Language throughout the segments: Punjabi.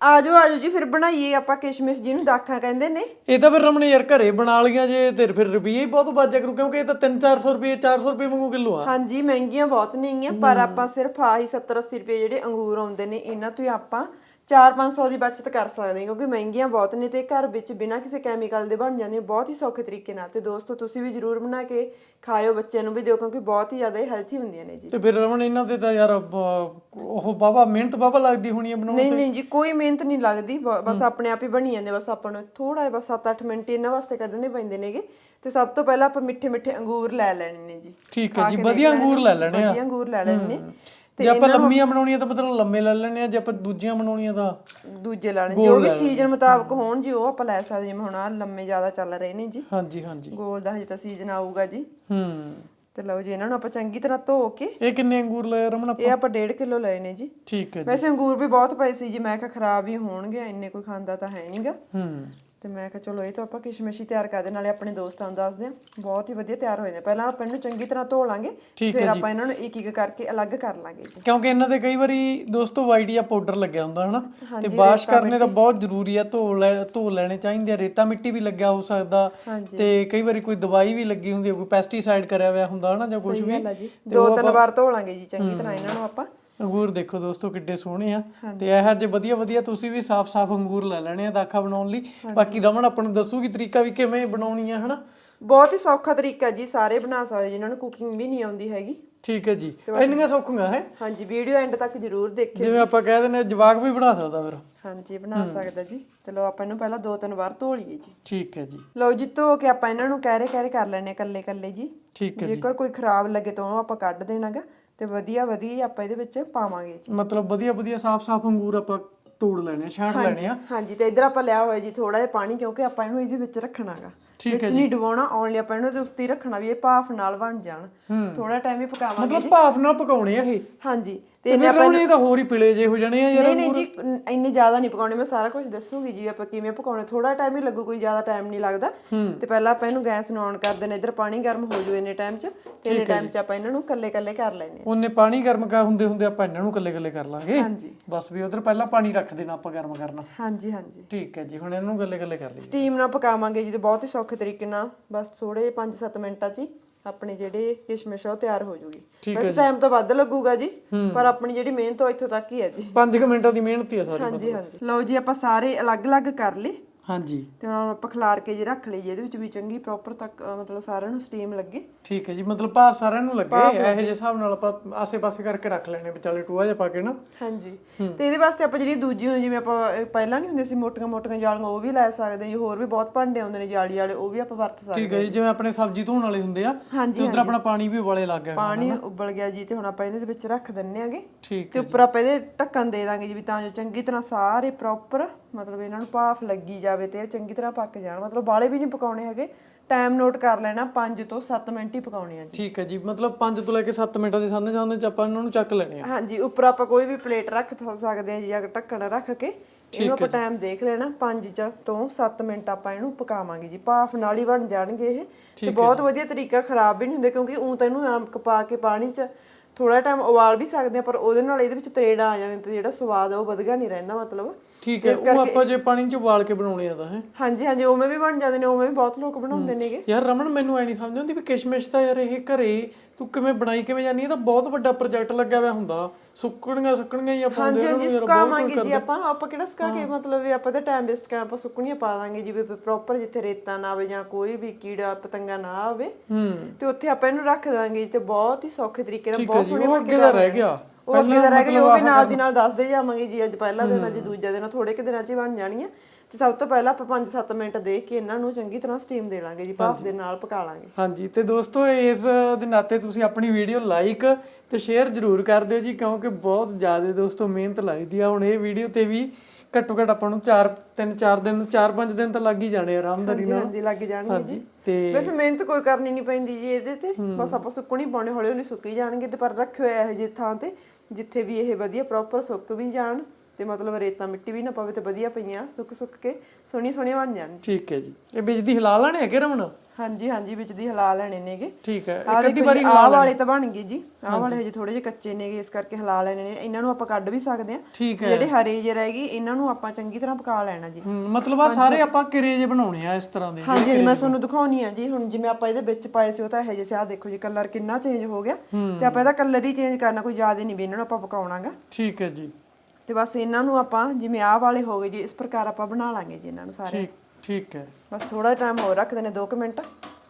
ਆਜੋ ਆਜੋ ਜੀ ਫਿਰ ਬਣਾਈਏ ਆਪਾਂ ਕਿਸ਼ਮਿਸ਼ ਜਿਹਨੂੰ ਦਾਖਾਂ ਕਹਿੰਦੇ ਨੇ। ਇਹ ਤਾਂ ਫਿਰ ਰਮਣ ਯਾਰ ਘਰੇ ਬਣਾ ਲੀਆਂ ਜੇ ਤੇ ਫਿਰ ਰੁਪਈਏ ਹੀ ਬਹੁਤ ਵੱਜ ਜਾ ਕਰੂ ਕਿਉਂਕਿ ਇਹ ਤਾਂ 3-400 ਰੁਪਏ 400 ਰੁਪਏ ਵਾਂਗੂ ਕਿਲੋ ਆ। ਹਾਂਜੀ ਮਹਿੰਗੀਆਂ ਬਹੁਤ ਨੇਗੀਆਂ ਪਰ ਆਪਾਂ ਸਿਰਫ ਆਹੀ 70 80 ਰੁਪਏ ਜਿਹੜੇ ਅੰਗੂਰ ਆਉਂਦੇ ਨੇ ਇਹਨਾਂ ਤੋਂ ਹੀ ਆਪਾਂ 4-500 ਦੀ ਬਚਤ ਕਰ ਸਕਦੇ ਕਿਉਂਕਿ ਮਹਿੰਗੀਆਂ ਬਹੁਤ ਨੇ ਤੇ ਘਰ ਵਿੱਚ ਬਿਨਾਂ ਕਿਸੇ ਕੈਮੀਕਲ ਦੇ ਬਣ ਜਾਂਦੀਆਂ ਬਹੁਤ ਹੀ ਸੌਖੇ ਤਰੀਕੇ ਨਾਲ। ਤੇ ਦੋਸਤੋ ਤੁਸੀਂ ਵੀ ਜਰੂਰ ਬਣਾ ਕੇ ਖਾਇਓ ਬੱਚਿਆਂ ਨੂੰ ਵੀ ਦਿਓ ਕਿਉਂਕਿ ਬਹੁਤ ਹੀ ਜ਼ਿਆਦਾ ਹੈਲਥੀ ਹੁੰਦੀਆਂ ਨੇ ਜੀ। ਤੇ ਫਿਰ ਰਮਣ ਇਹਨਾਂ ਤੇ ਤਾਂ ਯਾਰ ਉਹ ਬਾਬਾ ਮਿਹਨਤ ਬਾਬਾ ਲੱਗਦੀ ਹੋਣੀ ਹੈ ਬਣਾਉਣ ਨਹੀਂ ਨਹੀਂ ਜੀ ਕੋਈ ਮਿਹਨਤ ਨਹੀਂ ਲੱਗਦੀ ਬਸ ਆਪਣੇ ਆਪ ਹੀ ਬਣੀ ਜਾਂਦੇ ਬਸ ਆਪਾਂ ਨੂੰ ਥੋੜਾ ਜਿਹਾ ਬਸ 7-8 ਮਿੰਟ ਇਹਨਾਂ ਵਾਸਤੇ ਕੱਢਣੇ ਪੈਂਦੇ ਨੇਗੇ। ਤੇ ਸਭ ਤੋਂ ਪਹਿਲਾਂ ਆਪਾਂ ਮਿੱਠੇ ਮਿੱਠੇ ਅੰਗੂਰ ਲੈ ਲੈਣੇ ਨੇ ਜੀ। ਠੀਕ ਹੈ ਜੀ ਵਧੀਆ ਅੰਗੂਰ ਲੈ ਲੈਣੇ ਆ। ਵਧੀਆ ਅੰਗੂਰ ਲੈ ਲੈਣੇ ਨੇ। ਜੇ ਆਪਾਂ ਲੰਮੀਆਂ ਬਣਾਉਣੀਆਂ ਤਾਂ ਮਤਲਬ ਲੰਮੇ ਲੈ ਲੈਣੇ ਆ ਜੇ ਆਪਾਂ ਦੂਜੀਆਂ ਬਣਾਉਣੀਆਂ ਤਾਂ ਦੂਜੇ ਲੈਣੇ ਜੋ ਵੀ ਸੀਜ਼ਨ ਮੁਤਾਬਕ ਹੋਣ ਜੀ ਉਹ ਆਪਾਂ ਲੈ ਸਕਦੇ ਜਿਵੇਂ ਹੁਣ ਆ ਲੰਮੇ ਜ਼ਿਆਦਾ ਚੱਲ ਰਹੇ ਨੇ ਜੀ। ਹਾਂਜੀ ਹਾਂਜੀ। ਗੋਲ ਦਾ ਹਜੇ ਤਾਂ ਸੀਜ਼ਨ ਆਊਗਾ ਜੀ। ਹੂੰ। ਤੇ ਲਓ ਜੀ ਇਹਨਾਂ ਨੂੰ ਆਪਾਂ ਚੰਗੀ ਤਰ੍ਹਾਂ ਧੋ ਕੇ ਇਹ ਕਿੰਨੇ ਅੰਗੂਰ ਲਏ ਰਮਣ ਆਪਾਂ? ਇਹ ਆਪਾਂ 1.5 ਕਿਲੋ ਲਏ ਨੇ ਜੀ। ਠੀਕ ਹੈ ਜੀ। ਵੈਸੇ ਅੰਗੂਰ ਵੀ ਬਹੁਤ ਪਏ ਸੀ ਜੀ। ਮੈਂ ਕਿਹਾ ਖਰਾਬ ਹੀ ਹੋਣਗੇ ਇੰਨੇ ਕੋਈ ਖਾਂਦਾ ਤਾਂ ਹੈ ਨਹੀਂਗਾ ਹੂੰ। ਤੇ ਮੈਂ ਕਿਹਾ ਚਲੋ ਇਹ ਤਾਂ ਆਪਾਂ ਕਿਸ਼ਮਿਸ਼ੀ ਤਿਆਰ ਕਰਦੇ ਨਾਲੇ ਆਪਣੇ ਦੋਸਤਾਂ ਨੂੰ ਦੱਸਦੇ ਹਾਂ ਬਹੁਤ ਹੀ ਵਧੀਆ ਤਿਆਰ ਹੋਏ ਨੇ। ਪਹਿਲਾਂ ਆਪਾਂ ਇਹਨੂੰ ਚੰਗੀ ਤਰ੍ਹਾਂ ਧੋ ਲਾਂਗੇ ਠੀਕ ਫਿਰ ਆਪਾਂ ਇਹਨਾਂ ਨੂੰ ਇੱਕ ਇੱਕ ਕਰਕੇ ਅਲੱਗ ਕਰ ਲਾਂਗੇ ਜੀ। ਕਿਉਂਕਿ ਇਹਨਾਂ ਤੇ ਕਈ ਵਾਰੀ ਦੋਸਤੋ ਵਾਈਟ ਜਾਂ ਪਾਊਡਰ ਲੱਗਿਆ ਹੁੰਦਾ ਹਨਾ? ਤੇ ਵਾਸ਼ ਕਰਨੇ ਤਾਂ ਬਹੁਤ ਜ਼ਰੂਰੀ ਆ ਧੋ ਲੈ ਧੋ ਲੈਣੇ ਚਾਹੀਦੇ ਆ। ਰੇਤਾ ਮਿੱਟੀ ਵੀ ਲੱਗਿਆ ਹੋ ਸਕਦਾ। ਤੇ ਕਈ ਵਾਰੀ ਕੋਈ ਦਵਾਈ ਵੀ ਲੱਗੀ ਹੁੰਦੀ ਹੈ ਕੋਈ ਪੈਸਟੀਸਾਈਡ ਕਰਿਆ ਹੋਇਆ ਹੁੰਦਾ ਹਨਾ ਜਾਂ ਕੁਝ ਵੀ। ਆ ਦੋ ਤਿੰਨ ਵਾਰ ਧੋ ਲਾਂਗੇ ਜੀ ਚੰਗੀ ਤਰ੍ਹਾਂ ਇਹਨਾਂ ਨੂੰ ਆਪਾਂ ਅੰਗੂਰ ਦੇਖੋ ਦੋਸਤੋ ਕਿੱਡੇ ਸੋਹਣੇ ਆ। ਤੇ ਇਹ ਜੇ ਵਧੀਆ ਵਧੀਆ ਤੁਸੀਂ ਵੀ ਸਾਫ਼-ਸਾਫ਼ ਅੰਗੂਰ ਲੈ ਲੈਣੇ ਆ ਦਾਖਾ ਬਣਾਉਣ ਲਈ। ਬਾਕੀ ਰਮਨ ਆਪਾਂ ਨੂੰ ਦੱਸੂਗੀ ਤਰੀਕਾ ਵੀ ਕਿਵੇਂ ਬਣਾਉਣੀ ਆ ਹਨਾ? ਬਹੁਤ ਹੀ ਸੌਖਾ ਤਰੀਕਾ ਜੀ ਸਾਰੇ ਬਣਾ ਸਕਦੇ ਜਿਨ੍ਹਾਂ ਨੂੰ ਕੁਕਿੰਗ ਵੀ ਨਹੀਂ ਆਉਂਦੀ ਹੈਗੀ। ਠੀਕ ਹੈ ਜੀ। ਇੰਨੀਆਂ ਸੌਖੀਆਂ ਹੈ? ਹਾਂਜੀ ਵੀਡੀਓ ਐਂਡ ਤੱਕ ਜਰੂਰ ਦੇਖਿਓ ਜਿਵੇਂ ਆਪਾਂ ਕਹਿ ਦਿੰਦੇ ਜਵਾਕ ਵੀ ਬਣਾ ਸਕਦਾ ਫਿਰ। ਹਾਂਜੀ ਬਣਾ ਸਕਦਾ ਜੀ। ਤੇ ਲਓ ਆਪਾਂ ਇਹਨੂੰ ਪਹਿਲਾਂ ਦੋ ਤਿੰਨ ਵਾਰ ਧੋ ਲਈਏ ਜੀ। ਠੀਕ ਹੈ ਜੀ। ਲਓ ਜੀ ਧੋ ਕੇ ਆਪਾਂ ਇਹਨਾਂ ਨੂੰ ਕਹਿਰੇ ਕਹਿਰੇ ਕਰ ਲੈਣੇ ਕੱਲੇ ਕੱਲੇ ਜੀ। ਠੀਕ ਹੈ ਜੇਕਰ ਕੋਈ ਖਰਾਬ ਲੱਗੇ ਤਾਂ ਉਹਨੂੰ ਆਪਾਂ ਕੱਢ ਦੇਣਾਗਾ। ਤੇ ਵਧੀਆ ਵਧੀਆ ਹੀ ਆਪਾਂ ਇਹਦੇ ਵਿੱਚ ਪਾਵਾਂਗੇ ਜੀ। ਮਤਲਬ ਵਧੀਆ ਵਧੀਆ ਸਾਫ਼-ਸਾਫ਼ ਅੰਗੂਰ ਆਪਾਂ ਤੋੜ ਲੈਣੇ ਆ ਛਾਂਟ ਲੈਣੇ ਆ। ਹਾਂਜੀ ਤੇ ਇਧਰ ਆਪਾਂ ਲਿਆ ਹੋਇਆ ਜੀ ਥੋੜਾ ਜਿਹਾ ਪਾਣੀ ਕਿਉਂਕਿ ਆਪਾਂ ਇਹਨੂੰ ਇਹਦੇ ਵਿੱਚ ਰੱਖਣਾਗਾ। ਵਿੱਚ ਨਹੀਂ ਡੁਬਾਉਣਾ ਓਨਲੀ ਆਪਾਂ ਇਹਨੂੰ ਇਹਦੇ ਉੱਤੇ ਹੀ ਰੱਖਣਾ ਵੀ ਇਹ ਭਾਫ ਨਾਲ ਬਣ ਜਾਣ। ਥੋੜਾ ਟਾਈਮ ਹੀ ਪਕਾਵਾਂਗੇ ਮਤਲਬ ਭਾਫ ਨਾਲ ਪਕਾਉਣੇ ਆ ਇਹ? ਹਾਂਜੀ। ਤੇ ਤੇ ਫਿਰ ਰਮਣੇ ਤਾਂ ਹੋਰ ਹੀ ਪਿਲੇ ਜੇ ਹੋ ਜਾਣੇ ਆ ਯਾਰ ਨਹੀਂ ਨਹੀਂ ਜੀ ਇੰਨੇ ਜ਼ਿਆਦਾ ਨਹੀਂ ਪਕਾਉਣੇ ਮੈਂ ਸਾਰਾ ਕੁਝ ਦੱਸੂਗੀ ਜੀ ਆਪਾਂ ਕਿਵੇਂ ਪਕਾਉਣੇ ਥੋੜਾ ਟਾਈਮ ਹੀ ਲੱਗੂ ਕੋਈ ਜ਼ਿਆਦਾ ਟਾਈਮ ਨਹੀਂ ਲੱਗਦਾ। ਤੇ ਪਹਿਲਾਂ ਆਪਾਂ ਇਹਨੂੰ ਗੈਸ ਨੂੰ ਔਨ ਕਰ ਦੇਣਾ ਇਧਰ ਪਾਣੀ ਗਰਮ ਹੋ ਜੂ ਇੰਨੇ ਟਾਈਮ 'ਚ ਤੇ ਇੰਨੇ ਟਾਈਮ 'ਚ ਆਪਾਂ ਇਹਨਾਂ ਨੂੰ ਕੱਲੇ ਕੱਲੇ ਕਰ ਲੈਣੇ ਉਹਨੇ ਪਾਣੀ ਗਰਮ ਕਰ ਹੁੰਦੇ ਹੁੰਦੇ ਆਪਾਂ ਇਹਨਾਂ ਨੂੰ ਕੱਲੇ-ਕੱਲੇ ਕਰ ਲਾਂਗੇ। ਹਾਂਜੀ। ਬਸ ਵੀ ਉਧਰ ਪਹਿਲਾਂ ਪਾਣੀ ਰੱਖ ਦੇਣਾ ਆਪਾਂ ਗਰਮ ਕਰਨਾ। ਹਾਂਜੀ ਹਾਂਜੀ। ਠੀਕ ਹੈ ਜੀ ਹੁਣ ਇਹਨਾਂ ਨੂੰ ਗੱਲੇ-ਗੱਲੇ ਕਰ ਲਈ ਸਟੀਮ ਨਾਲ ਪਕਾਵਾਂਗੇ ਜੀ ਤੇ ਬਹੁਤ ਹੀ ਸੌਖੇ ਤਰੀਕੇ ਨਾਲ। ਬਸ ਥੋੜੇ 5-7 ਮਿੰਟਾਂ 'ਚ ਹੀ ਆਪਣੇ ਜਿਹੜੇ ਕਿਸ਼ਮਿਸ਼ ਆ ਉਹ ਤਿਆਰ ਹੋ ਜੂਗੀ। ਵੈਸੇ ਟਾਈਮ ਤਾਂ ਵੱਧ ਲੱਗੂਗਾ ਜੀ ਪਰ ਆਪਣੀ ਜਿਹੜੀ ਮਿਹਨਤ ਉਹ ਇੱਥੋਂ ਤੱਕ ਹੀ ਹੈ ਜੀ। 5 ਮਿੰਟਾਂ ਦੀ ਮਿਹਨਤ ਹੀ ਆ ਸਾਰੀ। ਹਾਂਜੀ ਹਾਂਜੀ। ਲਓ ਜੀ ਆਪਾਂ ਸਾਰੇ ਅਲੱਗ-ਅਲੱਗ ਕਰ ਲਏ। ਹਾਂਜੀ। ਤੇ ਹੁਣ ਆਪਾਂ ਖਿਲਾਰ ਕੇ ਜੀ ਰੱਖ ਲਈ ਜੀ ਇਹਦੇ ਵਿੱਚ ਵੀ ਚੰਗੀ ਪ੍ਰੋਪਰ ਤੱਕ ਅ, ਮਤਲਬ ਸਾਰਿਆਂ ਨੂੰ ਸਟੀਮ ਲੱਗੇ। ਠੀਕ ਹੈ ਜੀ ਮਤਲਬ ਭਾਫ ਸਾਰਿਆਂ ਨੂੰ ਲੱਗੇ ਇਹੋ ਜਿਹੇ ਹਿਸਾਬ ਨਾਲ ਆਪਾਂ ਆਸੇ-ਪਾਸੇ ਕਰਕੇ ਰੱਖ ਲੈਣੇ ਵਿਚਾਲੇ ਟੂਆ ਜਿਹਾ ਪਾ ਕੇ ਨਾ। ਹਾਂਜੀ। ਤੇ ਇਹਦੇ ਵਾਸਤੇ ਆਪਾਂ ਜਿਹੜੀ ਦੂਜੀ ਹੁੰਦੀ ਜਿਵੇਂ ਆਪਾਂ ਅ, ਪਹਿਲਾਂ ਨਹੀਂ ਹੁੰਦੇ ਸੀ ਮੋਟੀਆਂ ਮੋਟੀਆਂ ਜਾਲੀਆਂ ਉਹ ਵੀ ਲੈ ਸਕਦੇ ਹਾਂ ਜੀ ਹੋਰ ਵੀ ਬਹੁਤ ਭਾਂਡੇ ਆਉਂਦੇ ਨੇ ਜਾਲੀ ਵਾਲੇ ਉਹ ਵੀ ਆਪਾਂ ਵਰਤ ਸਕਦੇ ਠੀਕ ਹੈ ਜੀ ਜਿਵੇਂ ਆਪਣੇ ਸਬਜ਼ੀ ਧੋਣ ਵਾਲੇ ਹੁੰਦੇ ਆ ਹਾਂਜੀ, ਤੇ ਉਧਰ ਆਪਣਾ ਪਾਣੀ ਵੀ ਉਬਾਲੇ ਲੱਗ ਗਿਆ ਪਾਣੀ ਉਬਲ ਗਿਆ ਜੀ ਤੇ ਹੁਣ ਆਪਾਂ ਇਹਦੇ ਵਿੱਚ ਰੱਖ ਦਿੰਨੇ ਆਗੇ। ਠੀਕ ਤੇ ਉੱਪਰ ਆਪਾਂ ਇਹਦੇ ਢੱਕਣ ਦੇ ਦਾਂਗੇ ਜੀ ਵੀ ਤਾਂ ਜੋ ਚੰਗੀ ਤਰ੍ਹਾਂ ਸਾਰੇ ਪ੍ਰੋਪਰ ਮਤਲਬ ਇਹਨਾਂ ਨੂੰ ਭਾਫ ਲੱਗੀ ਜਾਵੇ ਤੇ ਇਹ ਚੰਗੀ ਤਰ੍ਹਾਂ ਪੱਕ ਜਾਣ। ਮਤਲਬ ਬਾਲੇ ਵੀ ਨਹੀਂ ਪਕਾਉਣੇ ਹੈਗੇ। ਟਾਈਮ ਨੋਟ ਕਰ ਲੈਣਾ 5 ਤੋਂ 7 ਮਿੰਟ ਹੀ ਪਕਾਉਣੇ ਆ ਜੀ। ਠੀਕ ਹੈ ਜੀ। ਮਤਲਬ 5 ਤੋਂ ਲੈ ਕੇ 7 ਮਿੰਟਾਂ ਦੇ ਸਾਹਮਣੇ ਸਾਹਮਣੇ ਚ ਆਪਾਂ ਇਹਨਾਂ ਨੂੰ ਚੱਕ ਲੈਣੇ ਆ। ਹਾਂਜੀ ਉੱਪਰ ਆਪਾਂ ਕੋਈ ਵੀ ਪਲੇਟ ਰੱਖ ਸਕਦੇ ਹਾਂ ਜੀ ਜਾਂ ਢੱਕਣ ਰੱਖ ਕੇ। ਇਹਨੂੰ ਆਪਾਂ ਟਾਈਮ ਦੇਖ ਲੈਣਾ 5 ਚ ਤੋਂ 7 ਮਿੰਟ ਆਪਾਂ ਇਹਨੂੰ ਪਕਾਵਾਂਗੇ ਜੀ। ਭਾਫ ਨਾਲ ਹੀ ਬਣ ਜਾਣਗੇ ਇਹ। ਤੇ ਬਹੁਤ ਵਧੀਆ ਤਰੀਕਾ ਖਰਾਬ ਵੀ ਨਹੀਂ ਹੁੰਦੇ ਕਿਉਂਕਿ ਉਂ ਤਾਂ ਇਹਨੂੰ ਨਮਕ ਪਾ ਕੇ ਪਾਣੀ ਚ ਥੋੜਾ ਟਾਈਮ ਉਬਾਲ ਵੀ ਸਕਦੇ ਆ ਪਰ ਉਹਦੇ ਨਾਲ ਇਹਦੇ ਵਿੱਚ ਤਰੇੜਾ ਆ ਜਾਂਦੇ ਤੇ ਜਿਹੜਾ ਸਵਾਦ ਆ ਉਹ ਵਧਗਾ ਨਹੀਂ ਰਹਿੰਦਾ ਮਤਲਬ। ਠੀਕ ਹੈ ਉਹ ਆਪਾਂ ਜੇ ਪਾਣੀ ਚ ਉਬਾਲ ਕੇ ਬਣਾਉਣੇ ਆ ਤਾਂ ਹੈ? ਹਾਂਜੀ ਹਾਂਜੀ ਉਵੇਂ ਵੀ ਬਣ ਜਾਂਦੇ ਨੇ ਉਵੇਂ ਵੀ ਬਹੁਤ ਲੋਕ ਬਣਾਉਂਦੇ ਨੇਗੇ ਯਾਰ ਰਮਨ ਮੈਨੂੰ ਐ ਨਹੀਂ ਸਮਝ ਆਉਂਦੀ ਵੀ ਕਿਸ਼ਮਿਸ਼ ਤਾਂ ਯਾਰ ਇਹ ਘਰੇ ਤੂੰ ਕਿਵੇਂ ਬਣਾਈ ਕਿਵੇਂ ਜਾਨੀ ਇਹ ਤਾਂ ਬਹੁਤ ਵੱਡਾ ਪ੍ਰੋਜੈਕਟ ਲੱਗਿਆ ਹੋਇਆ ਹੁੰਦਾ। ਸੁੱਕਣੀਆਂ ਸੁੱਕਣੀਆਂ ਹੀ ਆਪਾਂ ਹਾਂਜੀ ਹਾਂਜੀ ਸੁਕਾਵਾਂਗੇ ਜੀ ਆਪਾਂ ਆਪਾਂ ਕਿਹੜਾ ਸੁਕਾ ਕੇ ਮਤਲਬ ਵੀ ਆਪਾਂ ਤਾਂ ਟਾਈਮ ਵੇਸਟ ਕਰਾਂ ਆਪਾਂ ਸੁੱਕਣੀਆਂ ਪਾ ਦਾਂਗੇ ਜਿਵੇਂ ਪ੍ਰੋਪਰ ਜਿੱਥੇ ਰੇਤਾ ਨਾ ਆਵੇ ਜਾਂ ਕੋਈ ਵੀ ਕੀੜਾ ਪਤੰਗਾ ਨਾ ਆਵੇ ਹੂੰ। ਤੇ ਉੱਥੇ ਆਪਾਂ ਇਹਨੂੰ ਰੱਖ ਦਾਂਗੇ ਤੇ ਬਹੁਤ ਹੀ ਸੌਖੇ ਤਰੀਕੇ ਨਾਲ ਬਹੁਤ ਸੋਹਣੇ ਅੱਗੇ ਦਾ ਰਹਿ ਗਿਆ। ਉਹ ਅੱਗੇ ਦਾ ਰਹਿ ਗਿਆ ਉਹ ਵੀ ਨਾਲ ਦੀ ਨਾਲ ਦੱਸਦੇ ਜਾਵਾਂਗੇ ਜੀ ਅੱਜ ਪਹਿਲਾ ਦਿਨ ਅੱਜ ਦੂਜਾ ਦਿਨ ਥੋੜੇ ਕਿ ਦਿਨਾਂ 'ਚ ਬਣ ਜਾਣੀਆਂ। ਤੇ ਸਭ ਤੋਂ ਪਹਿਲਾਂ ਆਪਾਂ 5-7 ਮਿੰਟ ਦੇਖ ਕੇ ਇਹਨਾਂ ਨੂੰ ਚੰਗੀ ਤਰ੍ਹਾਂ ਸਟੀਮ ਦੇ ਲਾਂਗੇ ਜੀ ਭਾਫ ਦੇ ਨਾਲ ਪਕਾ ਲਾਂਗੇ। ਹਾਂਜੀ ਤੇ ਦੋਸਤੋ ਇਸ ਦੇ ਨਾਤੇ ਤੁਸੀਂ ਆਪਣੀ ਵੀਡੀਓ ਲਾਈਕ ਤੇ ਸ਼ੇਅਰ ਜ਼ਰੂਰ ਕਰ ਦਿਓ ਜੀ ਕਿਉਂਕਿ ਬਹੁਤ ਜ਼ਿਆਦਾ ਦੋਸਤੋ ਮਿਹਨਤ ਲੱਗਦੀ ਆ। ਹੁਣ ਇਹ ਵੀਡੀਓ ਤੇ ਵੀ ਘੱਟੋ ਘੱਟ ਆਪਾਂ ਨੂੰ 4 3 4 ਦਿਨ 4 5 ਦਿਨ ਤਾਂ ਲੱਗ ਹੀ ਜਾਣੇ ਆਰਾਮਦਾਰੀ ਨਾਲ। ਹਾਂਜੀ ਲੱਗ ਜਾਣਗੇ ਜੀ। ਤੇ ਵੈਸੇ ਮਿਹਨਤ ਕੋਈ ਕਰਨੀ ਨਹੀਂ ਪੈਂਦੀ ਜੀ ਇਹਦੇ ਤੇ। ਬਸ ਆਪਾਂ ਸੁੱਕਣੀ ਪਾਉਣੇ ਹੌਲੀ ਹੌਲੀ ਸੁੱਕੀ ਜਾਣਗੇ ਤੇ ਪਰ ਰੱਖਿਓ ਇਹੋ ਜਿਹੀ ਥਾਂ ਤੇ ਜਿੱਥੇ ਵੀ ਇਹ ਵਧੀਆ ਪ੍ਰੋਪਰ ਸੁੱਕ ਵੀ ਜਾਣ। ਤੇ ਮਤਲਬ ਰੇਤਾ ਮਿੱਟੀ ਵੀ ਨਾ ਪਵੇ ਤੇ ਵਧੀਆ ਪਈਆਂ ਸੁੱਕ ਸੁੱਕ ਕੇ ਸੋਹਣੀ ਸੋਹਣੀ ਬਣ ਜਾਣ। ਠੀਕ ਹੈ ਜੀ। ਇਹ ਵਿੱਚ ਦੀ ਹਿਲਾ ਲੈਣੇ ਹੈਗੇ ਰਮਣ ਹਾਂਜੀ ਹਾਂਜੀ ਵਿੱਚ ਦੀ ਹਿਲਾ ਲੈਣੇ ਨੇਗੇ। ਠੀਕ ਹੈ ਇੱਕ ਅੱਧੀ ਵਾਰੀ ਜੀ, ਆਹ ਵਾਲੇ ਤਾਂ ਬਣ ਗਏ ਜੀ। ਆਹ ਵਾਲੇ ਹਜੇ। ਥੋੜੇ ਜਿਹੇ ਕੱਚੇ ਨੇਗੇ ਇਸ ਕਰਕੇ ਹਿਲਾ ਲੈਣੇ ਨੇ। ਇਹਨਾਂ ਨੂੰ ਆਪਾਂ ਕੱਢ ਵੀ ਸਕਦੇ ਠੀਕ ਜਿਹੜੇ ਹਰੇ ਜਿਹੇ ਰਹਿ ਗਏ ਇਹਨਾਂ ਨੂੰ ਆਪਾਂ ਚੰਗੀ ਤਰ੍ਹਾਂ ਪਕਾ ਲੈਣਾ ਜੀ। ਮਤਲਬ ਆ ਸਾਰੇ ਆਪਾਂ ਕਿਰੇਜ ਬਣਾਉਣੇ ਆ ਇਸ ਤਰ੍ਹਾਂ ਦੇ। ਹਾਂਜੀ ਮੈਂ ਤੁਹਾਨੂੰ ਦਿਖਾਉਣੀ ਆ ਜੀ। ਹੁਣ ਜਿਵੇਂ ਆਪਾਂ ਇਹਦੇ ਵਿੱਚ ਪਾਏ ਸੀ ਉਹ ਤਾਂ ਇਹ ਜਿਹੇ ਸੀ। ਆਹ ਦੇਖੋ ਜੀ ਕਲਰ ਕਿੰਨਾ ਚੇਂਜ ਹੋ ਗਿਆ। ਤੇ ਆਪਾਂ ਇਹਦਾ ਕਲਰ ਹੀ ਚੇਂਜ ਕਰਨਾ ਕੋਈ ਜ਼ਿਆਦਾ ਨਹੀਂ ਵੀ ਇਹਨਾਂ ਨੂੰ ਆਪਾਂ ਪਕਾਉਣਾਗਾ। ਠੀਕ ਹੈ ਜੀ। ਤੇ ਬਸ ਇਹਨਾਂ ਨੂੰ ਆਪਾਂ ਜਿਵੇਂ ਆਹ ਵਾਲੇ ਹੋ ਗਏ ਜੀ ਇਸ ਪ੍ਰਕਾਰ ਆਪਾਂ ਬਣਾ ਲਾਂਗੇ ਜੀ ਇਹਨਾਂ ਨੂੰ ਸਾਰੇ। ਠੀਕ ਠੀਕ ਹੈ। ਬਸ ਥੋੜਾ ਟਾਈਮ ਹੋਰ ਰੱਖਦੇ ਨੇ 2 ਮਿੰਟ।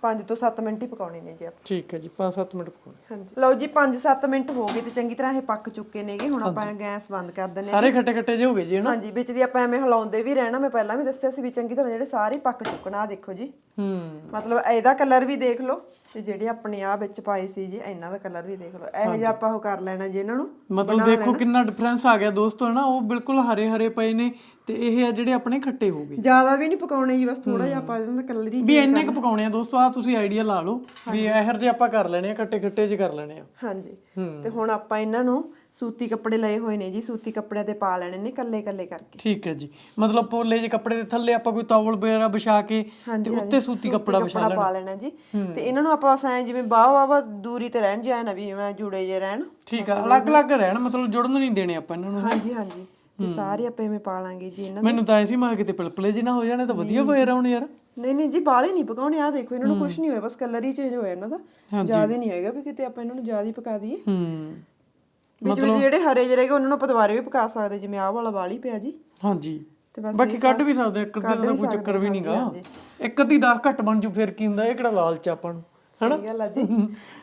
5 ਤੋਂ 7 ਮਿੰਟ ਹੀ ਪਕਾਉਣੇ ਨੇ ਜੀ ਆਪਾਂ। ਠੀਕ ਹੈ ਜੀ 5-7 ਮਿੰਟ ਪਕਾਉਣੇ। ਹਾਂਜੀ। ਲਓ ਜੀ 5-7 ਮਿੰਟ ਹੋ ਗਏ ਤੇ ਚੰਗੀ ਤਰ੍ਹਾਂ ਇਹ ਪੱਕ ਚੁੱਕੇ ਨੇਗੇ। ਹੁਣ ਆਪਾਂ ਗੈਸ ਬੰਦ ਕਰ ਦਿੰਨੇ ਸਾਰੇ ਖੱਟੇ ਖੱਟੇ ਜਿਹੇ ਹੋ ਗਏ ਜੀ ਹਨਾ? ਹਾਂਜੀ ਵਿੱਚ ਦੀ ਆਪਾਂ ਐਵੇਂ ਹਿਲਾਉਂਦੇ ਵੀ ਰਹਿਣਾ। ਮੈਂ ਪਹਿਲਾਂ ਵੀ ਦੱਸਿਆ ਸੀ ਵੀ ਚੰਗੀ ਤਰ੍ਹਾਂ ਜਿਹੜੇ ਸਾਰੇ ਪੱਕ ਚੁੱਕਣਾ ਆਹ ਦੇਖੋ ਜੀ। ਹੂੰ। ਮਤਲਬ ਇਹਦਾ ਕਲਰ ਵੀ ਦੇਖ ਲਓ। ਤੇ ਜਿਹੜੇ ਆਪਣੇ ਆ ਵਿੱਚ ਪਾਏ ਸੀ ਜੀ ਇਹਨਾਂ ਦਾ ਕਲਰ ਵੀ ਦੇਖ ਲਓ। ਇਹੋ ਜਿਹਾ ਆਪਾਂ ਉਹ ਕਰ ਲੈਣਾ ਜੀ ਇਹਨਾਂ ਨੂੰ। ਮਤਲਬ ਦੇਖੋ ਕਿੰਨਾ ਡਿਫਰੈਂਸ ਆ ਗਿਆ ਦੋਸਤੋ ਹਨਾ? ਉਹ ਬਿਲਕੁਲ ਹਰੇ ਹਰੇ ਪਏ ਨੇ ਤੇ ਇਹ ਆ ਜਿਹੜੇ ਆਪਣੇ ਖੱਟੇ ਹੋ ਗਏ। ਜ਼ਿਆਦਾ ਵੀ ਨਹੀਂ ਪਕਾਉਣੇ ਜੀ ਬਸ ਥੋੜਾ ਜਿਹਾ ਆਪਾਂ ਇਹਨਾਂ ਦਾ ਕਲਰ ਹੀ ਵੀ ਇੰਨੇ ਕੁ ਪਕਾਉਣੇ ਆ ਦੋਸਤੋ ਆ ਤੁਸੀਂ ਆਈਡੀਆ ਲਾ ਲਓ ਵੀ ਇਹਰ ਜੇ ਆਪਾਂ ਕਰ ਲੈਣੇ ਆ ਖੱਟੇ ਖੱਟੇ ਜਿਹੇ ਕਰ ਲੈਣੇ ਆ। ਹਾਂਜੀ। ਤੇ ਹੁਣ ਆਪਾਂ ਇਹਨਾਂ ਨੂੰ ਸੂਤੀ ਕੱਪੜੇ ਲਏ ਹੋਏ ਨੇ ਜੀ ਸੂਤੀ ਕੱਪੜਿਆਂ ਤੇ ਪਾ ਲੈਣੇ ਨੇ ਕੱਲੇ ਕੱਲੇ ਕਰਕੇ। ਠੀਕ ਹੈ ਜੀ। ਮਤਲਬ ਪੋਲੇ ਜਿਹੇ ਕੱਪੜੇ ਦੇ ਥੱਲੇ ਆਪਾਂ ਕੋਈ ਤੌਲ ਵਗੈਰਾ ਵਿਛਾ ਕੇ ਤੇ ਉੱਤੇ ਸੂਤੀ ਕੱਪੜਾ ਵਿਛਾ ਕੱਪੜਾ ਪਾ ਲੈਣਾ। ਜੀ। ਤੇ ਇਹਨਾਂ ਨੂੰ ਆਪਾਂ ਸਾਂ ਜਿਵੇਂ ਬਾਹ ਬਾਹ ਦੂਰੀ ਤੇ ਰਹਿਣ ਜਾਏ ਨਾ ਵੀ ਜਿਵੇਂ ਜੁੜੇ ਜੇ ਰਹਿਣ। ਠੀਕ ਆ ਅਲੱਗ-ਅਲੱਗ ਰਹਿਣ ਮਤਲਬ ਜੁੜਨ ਨਹੀਂ ਦੇਣੇ ਆਪਾਂ ਇਹਨਾਂ ਨੂੰ। ਹਾਂਜੀ ਹਾਂਜੀ। ਤੇ ਸਾਰੇ ਆਪਾਂ ਐਵੇਂ ਪਾ ਲਾਂਗੇ ਜੀ ਇਹਨਾਂ ਮੈਨੂੰ ਤਾਂ ਐ ਸੀ ਮੈਂ ਕਿਤੇ ਪਲਪਲੇ ਜਿਹੇ ਨਾ ਹੋ ਜਾਣੇ ਤਾਂ ਵਧੀਆ ਪਏ ਰਹਿਣ ਯਾਰ। ਨਹੀਂ ਨਹੀਂ ਜੀ ਬਾਲੇ ਨਹੀਂ ਪਕਾਉਣੇ ਆ ਦੇਖੋ ਇਹਨਾਂ ਨੂੰ ਕੁਝ ਨਹੀਂ ਹੋਇਆ ਬਸ ਕਲਰ ਹੀ ਚੇਂਜ ਹੋਇਆ ਇਹਨਾਂ ਦਾ। ਜ਼ਿਆਦਾ ਨਹੀਂ ਹੈਗਾ ਵੀ ਕਿਤੇ ਆਪਾਂ ਇਹਨਾਂ ਨੂੰ ਜ਼ਿਆਦਾ ਹੀ ਪਕਾ ਦਈਏ। ਹੂੰ। ਵਿੱਚ ਵਿੱਚ ਜਿਹੜੇ ਹਰੇ ਜਿਹੇ ਰਹਿ ਗਏ ਉਹਨਾਂ ਨੂੰ ਆਪਾਂ ਦੁਬਾਰੇ ਵੀ ਪਕਾ ਸਕਦੇ ਜਿਵੇਂ ਆਹ ਵਾਲਾ ਵਾਲੀ ਪਿਆ ਜੀ। ਹਾਂਜੀ। ਤੇ ਬਸ ਬਾਕੀ ਕੱਢ ਵੀ ਸਕਦੇ ਇੱਕ ਅੱਧੇ ਦਾ ਕੋਈ ਚੱਕਰ ਵੀ ਨਹੀਂਗਾ। ਇੱਕ ਅੱਧੀ 10 ਘੱਟ ਬਣ ਜੂ ਫਿਰ ਕੀ ਹੁੰਦਾ? ਇਹ ਕਿਹੜਾ ਲਾਲਚ ਆਪਾਂ ਨੂੰ? ਸਹੀ ਗੱਲ ਆ ਜੀ।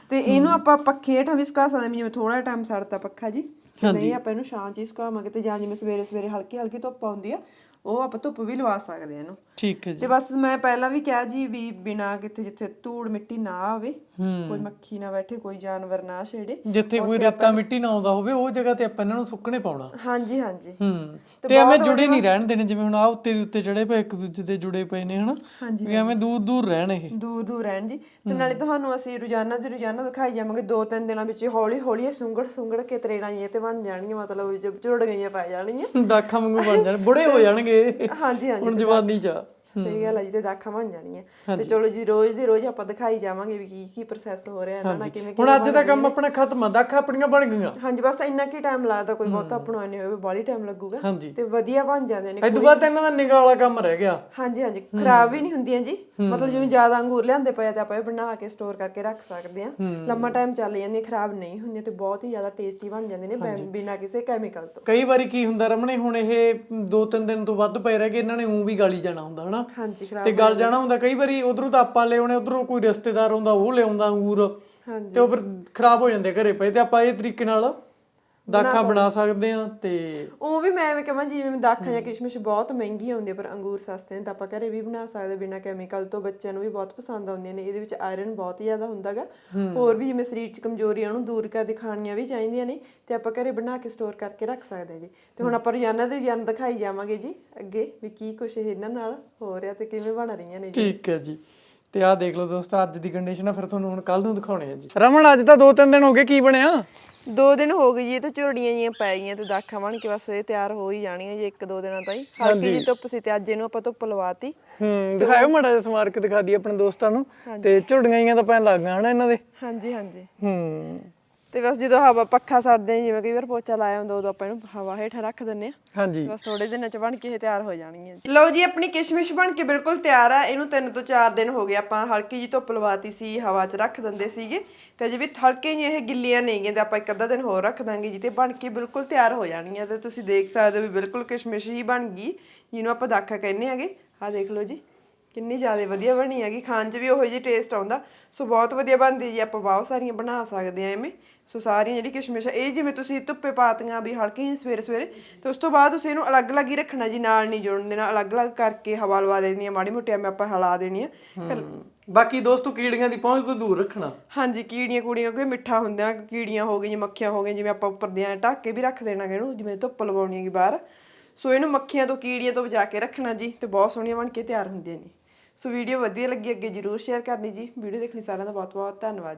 ਤੇ ਇਹਨੂੰ ਆਪਾਂ ਪੱਖੇ ਹੇਠਾਂ ਵੀ ਸੁਕਾ ਸਕਦੇ ਜਿਵੇਂ ਥੋੜਾ ਟਾਈਮ ਸੜਤਾ ਪੱਖਾ ਜੀ। ਨਹੀਂ ਆਪਾਂ ਇਹਨੂੰ ਛਾਂ 'ਚ ਹੀ ਸੁਕਾਵਾਂਗੇ ਤੇ ਜਾਂ ਜਿਵੇਂ ਸਵੇਰੇ ਸਵੇਰੇ ਹਲਕੀ ਹਲਕੀ ਧੁੱਪ ਆਉਂਦੀ ਆ ਉਹ ਆਪਾਂ ਧੁੱਪ ਵੀ ਲਵਾ ਸਕਦੇ ਆ ਇਹਨੂੰ। ਠੀਕ ਹੈ ਜੀ। ਤੇ ਬਸ ਮੈਂ ਪਹਿਲਾਂ ਵੀ ਕਿਹਾ ਜੀ ਵੀ ਬਿਨਾ ਕਿਤੇ ਜਿੱਥੇ ਧੂੜ ਮਿੱਟੀ ਨਾ ਆਵੇ ਕੋਈ ਮੱਖੀ ਨਾ ਬੈਠੇ ਕੋਈ ਜਾਨਵਰ ਨਾ ਛੇੜੇ। ਜਿੱਥੇ ਕੋਈ ਰੇਤਾ ਮਿੱਟੀ ਨਾ ਆਉਂਦਾ ਹੋਵੇ ਉਹ ਜਗ੍ਹਾ ਤੇ ਆਪਾਂ ਇਹਨਾਂ ਨੂੰ ਸੁੱਕਣੇ ਪਾਉਣਾ। ਹਾਂਜੀ ਹਾਂਜੀ। ਹੂੰ। ਤੇ ਐਵੇਂ ਜੁੜੇ ਨਹੀਂ ਰਹਿਣ ਦੇਣੇ ਜਿਵੇਂ ਹੁਣ ਆ ਉੱਤੇ ਦੇ ਉੱਤੇ ਜੜੇ ਪਏ ਇੱਕ ਦੂਜੇ ਤੇ ਜੁੜੇ ਪਏ ਨੇ ਹਨਾ? ਵੀ ਐਵੇਂ ਦੂਰ ਦੂਰ ਰਹਿਣ ਇਹ। ਦੂਰ ਦੂਰ ਰਹਿਣ ਜੀ। ਤੇ ਨਾਲੇ ਤੁਹਾਨੂੰ ਅਸੀਂ ਰੋਜ਼ਾਨਾ ਦੀ ਰੋਜ਼ਾਨਾ ਦਿਖਾਈ ਜਾਵਾਂਗੇ ਦੋ ਤਿੰਨ ਦਿਨਾਂ ਵਿੱਚ ਹੌਲੀ ਹੌਲੀ ਇਹ ਸੁੰਗੜ ਸੁੰਗੜ ਕੇ ਤਰੇੜਾਂ ਜਿਹੀਆਂ ਤੇ ਬਣ ਜਾਣਗੀਆਂ ਮਤਲਬ ਵਿੱਚ ਝੁਰੜ ਗਈਆਂ ਪੈ ਜਾਣਗੀਆਂ। ਦਾਖਾਂ ਵਾਂਗੂ ਬਣ ਜਾਣ ਬੁੜੇ ਹੋ ਜਾਣਗੇ ਹਾਂਜੀ ਹਾਂਜੀ ਹੁਣ ਜਵਾਨੀ ਚ ਆ। ਸਹੀ ਗੱਲ ਹੈ ਜੀ ਤੇ ਦਾਖਾਂ ਬਣ ਜਾਣੀਆਂ। ਤੇ ਚਲੋ ਜੀ ਰੋਜ਼ ਦੀ ਰੋਜ਼ ਆਪਾਂ ਦਿਖਾਈ ਜਾਵਾਂਗੇ ਵੀ ਕੀ ਕੀ ਪ੍ਰੋਸੈਸ ਹੋ ਰਿਹਾ ਇਹਨਾਂ ਨਾਲ ਕਿਵੇਂ ਹੁਣ ਅੱਜ ਦਾ ਕੰਮ ਆਪਣਾ ਖਤਮ ਆ ਦਾਖਾਂ ਆਪਣੀਆਂ ਬਣ ਗਈਆਂ। ਹਾਂਜੀ ਬਸ ਇੰਨਾ ਕੀ ਟਾਈਮ ਲੱਗਦਾ ਕੋਈ ਬਹੁਤਾ ਆਪਣਾ ਨਹੀਂ ਹੋਵੇ ਬਾਲੀ ਟਾਈਮ ਲੱਗੂਗਾ। ਤੇ ਵਧੀਆ ਬਣ ਜਾਂਦੇ ਨੇ ਇਦੋਂ ਬਾਅਦ ਇਹਨਾਂ ਦਾ ਨਿਗਾਹ ਵਾਲਾ ਕੰਮ ਰਹਿ ਗਿਆ। ਹਾਂਜੀ ਹਾਂਜੀ। ਖਰਾਬ ਵੀ ਨਹੀਂ ਹੁੰਦੀਆਂ ਜੀ। ਮਤਲਬ ਜਿਵੇਂ ਜ਼ਿਆਦਾ ਅੰਗੂਰ ਲਿਆਂਦੇ ਪਏ ਤੇ ਆਪਾਂ ਇਹ ਬਣਾ ਕੇ ਸਟੋਰ ਕਰਕੇ ਰੱਖ ਸਕਦੇ ਆ। ਲੰਮਾ ਟਾਈਮ ਚੱਲ ਜਾਂਦੀਆਂ ਖਰਾਬ ਨਹੀਂ ਹੁੰਦੀਆਂ ਤੇ ਬਹੁਤ ਹੀ ਜ਼ਿਆਦਾ ਟੇਸਟੀ ਬਣ ਜਾਂਦੇ ਨੇ ਬਿਨਾਂ ਕਿਸੇ ਕੈਮੀਕਲ ਤੋਂ। ਕਈ ਵਾਰੀ ਕੀ ਹੁੰਦਾ ਰਮਣੇ ਹੁਣ ਇਹ ਦੋ ਤਿੰਨ ਦਿਨ ਤੋਂ ਵੱਧ ਪਏ ਰਹਿ ਗਏ ਇਹਨਾਂ ਨੇ ਉਂ ਵੀ ਗਾਲੀ ਜਾਣਾ ਹੁੰਦਾ ਹਨਾ? ਹਾਂਜੀ ਖਰਾਬ ਤੇ ਗੱਲ ਜਾਣਾ ਹੁੰਦਾ ਕਈ ਵਾਰੀ ਉਧਰੋਂ ਤਾਂ ਆਪਾਂ ਲਿਆਉਣੇ ਉਧਰੋਂ ਕੋਈ ਰਿਸ਼ਤੇਦਾਰ ਆਉਂਦਾ ਉਹ ਲਿਆਉਂਦਾ ਅੰਗੂਰ ਹਾਂਜੀ। ਤੇ ਉਹ ਫਿਰ ਖਰਾਬ ਹੋ ਜਾਂਦੇ ਘਰੇ ਪਏ ਤੇ ਆਪਾਂ ਇਹ ਤਰੀਕੇ ਨਾਲ ਦਾਖਾਂ ਬਣਾ ਸਕਦੇ। ਆ ਤੇ ਉਹ ਵੀ ਮੈਂ ਐਵੇਂ ਕਹਾਂ ਜਿਵੇਂ ਦਾਖਾਂ ਜਾਂ ਕਿਸ਼ਮਿਸ਼ ਬਹੁਤ ਮਹਿੰਗੀ ਆਉਂਦੀ ਪਰ ਅੰਗੂਰ ਸਸਤੇ ਨੇ ਤਾਂ ਆਪਾਂ ਘਰੇ ਵੀ ਬਣਾ ਸਕਦੇ ਬਿਨਾਂ ਕੈਮੀਕਲ ਤੋਂ ਬੱਚਿਆਂ ਨੂੰ ਵੀ ਬਹੁਤ ਪਸੰਦ ਆਉਂਦੀਆਂ ਨੇ। ਇਹਦੇ ਵਿੱਚ ਆਇਰਨ ਬਹੁਤ ਜ਼ਿਆਦਾ ਹੁੰਦਾਗਾ। ਹੋਰ ਵੀ ਜਿਵੇਂ ਸਰੀਰ 'ਚ ਕਮਜ਼ੋਰੀਆਂ ਨੂੰ ਦੂਰ ਕਰ ਦਿਖਾਣੀਆਂ ਵੀ ਚਾਹੀਦੀਆਂ ਨੇ ਤੇ ਆਪਾਂ ਘਰੇ ਬਣਾ ਕੇ ਸਟੋਰ ਕਰਕੇ ਰੱਖ ਸਕਦੇ ਹਾਂ ਜੀ। ਤੇ ਹੁਣ ਆਪਾਂ ਰੋਜ਼ਾਨਾ ਦੇ ਰੋਜ਼ਾਨਾ ਦਿਖਾਈ ਜਾਵਾਂਗੇ ਜੀ ਅੱਗੇ ਵੀ ਕੀ ਕੁਛ ਇਹਨਾਂ ਨਾਲ ਹੋ ਰਿਹਾ ਤੇ ਕਿਵੇਂ ਬਣ ਰਹੀਆਂ ਨੇ ਜੀ। ਠੀਕ ਹੈ ਜੀ। ਤੇ ਆਹ ਦੇਖ ਲਓ ਦੋਸਤੋ ਅੱਜ ਦੀ ਕੰਡੀਸ਼ਨ ਆ ਫਿਰ ਤੁਹਾਨੂੰ ਹੁਣ ਕੱਲ ਨੂੰ ਦਿਖਾਉਣੇ ਆ ਜੀ। ਰਮਨ ਅੱਜ ਤਾਂ ਦੋ ਤਿੰਨ ਦਿਨ ਹੋ ਗਏ ਕੀ ਬਣਿਆ? ਦੋ ਦਿਨ ਹੋ ਗਏ ਜੀ ਇਹ ਤਾਂ ਝੁਰੜੀਆਂ ਜੀਆਂ ਪੈ ਗਈਆਂ ਤੇ ਦਾਖਾਂ ਬਣ ਕੇ ਬਸ ਇਹ ਤਿਆਰ ਹੋ ਹੀ ਜਾਣੀਆਂ ਜੀ ਇੱਕ ਦੋ ਦਿਨਾਂ ਤਾਈਂ। ਹਲਕੀ ਜੀ ਧੁੱਪ ਸੀ ਤੇ ਅੱਜ ਇਹਨੂੰ ਆਪਾਂ ਧੁੱਪ ਲਵਾਤੀ। ਹੂੰ ਦਿਖਾਇਓ ਮਾੜਾ ਜਿਹਾ ਸਮਾਰ ਕੇ ਦਿਖਾ ਦਈਏ ਆਪਣੇ ਦੋਸਤਾਂ ਨੂੰ। ਤੇ ਝੁੜੀਆਂ ਜੀਆਂ ਤਾਂ ਪੈਣ ਲੱਗ ਗਈਆਂ ਹਨਾ ਇਹਨਾਂ ਦੇ। ਹਾਂਜੀ ਹਾਂਜੀ। ਹੂੰ। ਤੇ ਬਸ ਜਦੋਂ ਹਵਾ ਪੱਖਾ ਛੱਡਦੇ ਆ ਜਿਵੇਂ ਕਈ ਵਾਰ ਪੋਚਾ ਲਾਇਆ ਹੁੰਦਾ ਉਦੋਂ ਆਪਾਂ ਇਹਨੂੰ ਹਵਾ ਹੇਠਾਂ ਰੱਖ ਦਿੰਨੇ ਆ। ਹਾਂਜੀ। ਬਸ ਥੋੜੇ ਦਿਨਾਂ ਚ ਬਣ ਕੇ ਇਹ ਤਿਆਰ ਹੋ ਜਾਣਗੀਆਂ ਜੀ। ਲਓ ਜੀ ਆਪਣੀ ਕਿਸ਼ਮਿਸ਼ ਬਣ ਕੇ ਬਿਲਕੁਲ ਤਿਆਰ ਆ। ਇਹਨੂੰ 3 ਤੋਂ 4 ਦਿਨ ਹੋ ਗਏ ਆਪਾਂ ਹਲਕੀ ਜੀ ਧੁੱਪ ਲਵਾਤੀ ਸੀ ਹਵਾ 'ਚ ਰੱਖ ਦਿੰਦੇ ਸੀਗੇ। ਤੇ ਅਜੇ ਵੀ ਹਲਕੇ ਜਿਹੇ ਇਹ ਗਿੱਲੀਆਂ ਨਹੀਂ ਗਏ ਤੇ ਆਪਾਂ ਇੱਕ ਅੱਧਾ ਦਿਨ ਹੋਰ ਰੱਖ ਦਾਂਗੇ ਜੀ ਤੇ ਬਣ ਕੇ ਬਿਲਕੁਲ ਤਿਆਰ ਹੋ ਜਾਣਗੀਆਂ ਤੇ ਤੁਸੀਂ ਦੇਖ ਸਕਦੇ ਹੋ ਵੀ ਬਿਲਕੁਲ ਕਿਸ਼ਮਿਸ਼ ਹੀ ਬਣ ਗਈ ਜਿਹਨੂੰ ਆਪਾਂ ਦਾਖਾ ਕਹਿੰਦੇ ਆਗੇ ਆਹ ਦੇਖ ਲਓ ਜੀ। ਕਿੰਨੀ ਜ਼ਿਆਦਾ ਵਧੀਆ ਬਣੀ ਹੈਗੀ ਖਾਣ 'ਚ ਵੀ ਉਹੋ ਜਿਹੀ ਟੇਸਟ ਆਉਂਦਾ। ਸੋ ਬਹੁਤ ਵਧੀਆ ਬਣਦੀ ਜੀ ਆਪਾਂ ਬਹੁਤ ਸਾਰੀਆਂ ਬਣਾ ਸਕਦੇ ਆ ਐਵੇਂ। ਸੋ ਸਾਰੀਆਂ ਜਿਹੜੀ ਕਿਸ਼ਮਿਸ਼ ਇਹ ਜਿਵੇਂ ਤੁਸੀਂ ਧੁੱਪੇ ਪਾਤੀਆਂ ਵੀ ਹਲਕੀ ਸਵੇਰੇ ਸਵੇਰੇ ਤੇ ਉਸ ਤੋਂ ਬਾਅਦ ਤੁਸੀਂ ਇਹਨੂੰ ਅਲੱਗ-ਅਲੱਗ ਹੀ ਰੱਖਣਾ ਜੀ ਨਾਲ ਨਹੀਂ ਜੋੜਨ ਦੇਣਾ ਅਲੱਗ-ਅਲੱਗ ਕਰਕੇ ਹਵਾ ਲਵਾ ਦੇਣੀ ਆ ਮਾੜੀ ਮੋਟੀ ਐਵੇਂ ਆਪਾਂ ਹਿਲਾ ਦੇਣੀ ਆ। ਬਾਕੀ ਦੋਸਤੋ ਕੀੜੀਆਂ ਦੀ ਪਹੁੰਚ ਤੋਂ ਦੂਰ ਰੱਖਣਾ। ਹਾਂਜੀ ਕੀੜੀਆਂ ਕੂੜੀਆਂ ਕੋਈ ਮਿੱਠਾ ਹੁੰਦਾ ਕੀੜੀਆਂ ਹੋ ਗਈਆਂ ਮੱਖੀਆਂ ਹੋ ਗਈਆਂ ਜਿਵੇਂ ਆਪਾਂ ਉੱਪਰ ਦੀਆਂ ਢੱਕ ਕੇ ਵੀ ਰੱਖ ਦੇਣਾ ਇਹਨੂੰ ਜਿਵੇਂ ਧੁੱਪ ਲਵਾਉਣੀ ਹੈਗੀ ਬਾਹਰ। ਸੋ ਇਹਨੂੰ ਮੱਖੀਆਂ ਤੋਂ ਕੀੜੀਆਂ ਤੋਂ ਬਚਾ ਕੇ ਰੱਖਣਾ ਜੀ ਤੇ ਬਹੁਤ ਸੋਹਣੀਆਂ ਬਣ ਕੇ ਤਿਆਰ ਹੁੰਦੀਆਂ ਨੇ। ਸੋ ਵੀਡੀਓ ਵਧੀਆ ਲੱਗੀ, ਅੱਗੇ ਜਰੂਰ ਸ਼ੇਅਰ ਕਰਨੀ ਜੀ। ਵੀਡੀਓ ਦੇਖਣੀ ਸਾਰਿਆਂ ਦਾ ਬਹੁਤ ਬਹੁਤ ਧੰਨਵਾਦ।